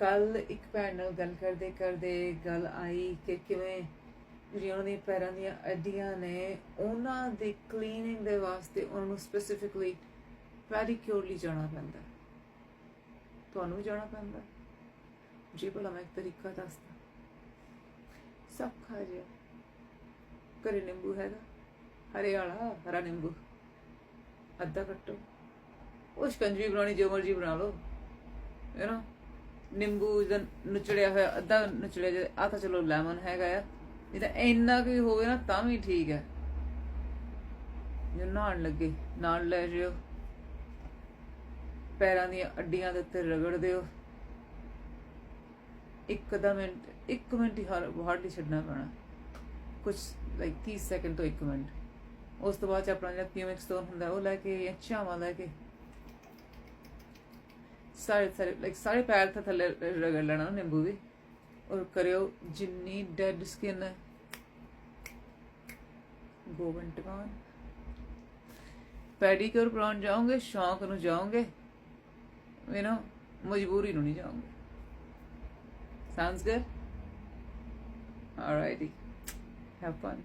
ਕੱਲ ਇੱਕ ਭੈਣ ਨਾਲ ਗੱਲ ਕਰਦੇ ਕਰਦੇ ਗੱਲ ਆਈ ਕਿ ਕਿਵੇਂ ਜਿਹੜੀਆਂ ਉਹਨਾਂ ਦੀਆਂ ਪੈਰਾਂ ਦੀਆਂ ਅੱਡੀਆਂ ਨੇ, ਉਹਨਾਂ ਦੇ ਕਲੀਨਿੰਗ ਦੇ ਵਾਸਤੇ ਉਹਨਾਂ ਨੂੰ ਸਪੈਸੀਫਿਕਲੀ ਪੈਡੀਕਿਉਰ ਲਈ ਜਾਣਾ ਪੈਂਦਾ। ਤੁਹਾਨੂੰ ਵੀ ਜਾਣਾ ਪੈਂਦਾ। ਜੀ ਭਲਾ ਮੈਂ ਇੱਕ ਤਰੀਕਾ ਦੱਸਦਾ। ਸਭ ਖਾ ਜਿਆ ਘਰੇ ਨਿੰਬੂ ਹੈਗਾ? ਹਰੇ ਵਾਲਾ ਹਰਾ ਨਿੰਬੂ। ਅੱਧਾ ਕੱਟੋ। ਉਹ ਸ਼ਿਕੰਜਵੀ ਬਣਾਉਣੀ, ਜੋ ਮਰਜ਼ੀ ਬਣਾ ਲਓ। ਯੂ نو ਨਿੰਬੂ ਦਾ ਨੁਚੜਿਆ ਹੋਇਆ, ਅੱਧਾ ਨੁਚੜਿਆ ਜਿਹਾ ਆ ਤਾਂ ਚਲੋ ਲੈਮਨ ਹੈਗਾ ਆ। ਇਹ ਤਾਂ ਇੰਨਾ ਕੁ ਹੋਵੇ ਨਾ, ਤਾਂ ਵੀ ਠੀਕ ਹੈ। ਜੇ ਨਹਾਉਣ ਲੱਗੇ ਨਾਲ ਲੈ ਜਿਓ। ਪੈਰਾਂ ਦੀਆਂ ਅੱਡੀਆਂ ਦੇ ਉੱਤੇ ਰਗੜ ਦਿਓ। ਇੱਕ ਦਾ ਮਿੰਟ ਇੱਕ ਮਿੰਟ ਹੀ ਹਾਰਡਲੀ ਛੱਡਣਾ ਪੈਣਾ। ਕੁਝ ਲਾਈਕ 30 ਸੈਕਿੰਡ ਤੋਂ 1 ਮਿੰਟ। ਉਸ ਤੋਂ ਬਾਅਦ ਚ ਆਪਣਾ ਜਿਹੜਾ ਪਿਊਮਿਕ ਸਟੋਨ ਹੁੰਦਾ, ਉਹ ਲੈ ਕੇ ਜਾਂ ਚਾਵਾ ਲੈ ਕੇ। ਸਾਰੇ ਸਾਰੇ ਲਾਈਕ ਸਾਰੇ ਪੈਰ ਤੇ ਥੱਲੇ ਰਗੜ ਲੈਣਾ ਨਿੰਬੂ ਵੀ। ਔਰ ਕਰਿਓ ਜਿੰਨੀ ਡੈਡ ਸਕਿਨ ਹੈ। ਗੋਵਨ ਪੈਡੀਕਿਉਰ ਕਰਾਉਣ ਜਾਓਗੇ, ਸ਼ੌਂਕ ਨੂੰ ਜਾਓਗੇ ਯੂ نو ਮਜਬੂਰੀ ਨੂੰ ਨਹੀਂ ਜਾਓਗੇ। Sounds good alrighty have fun.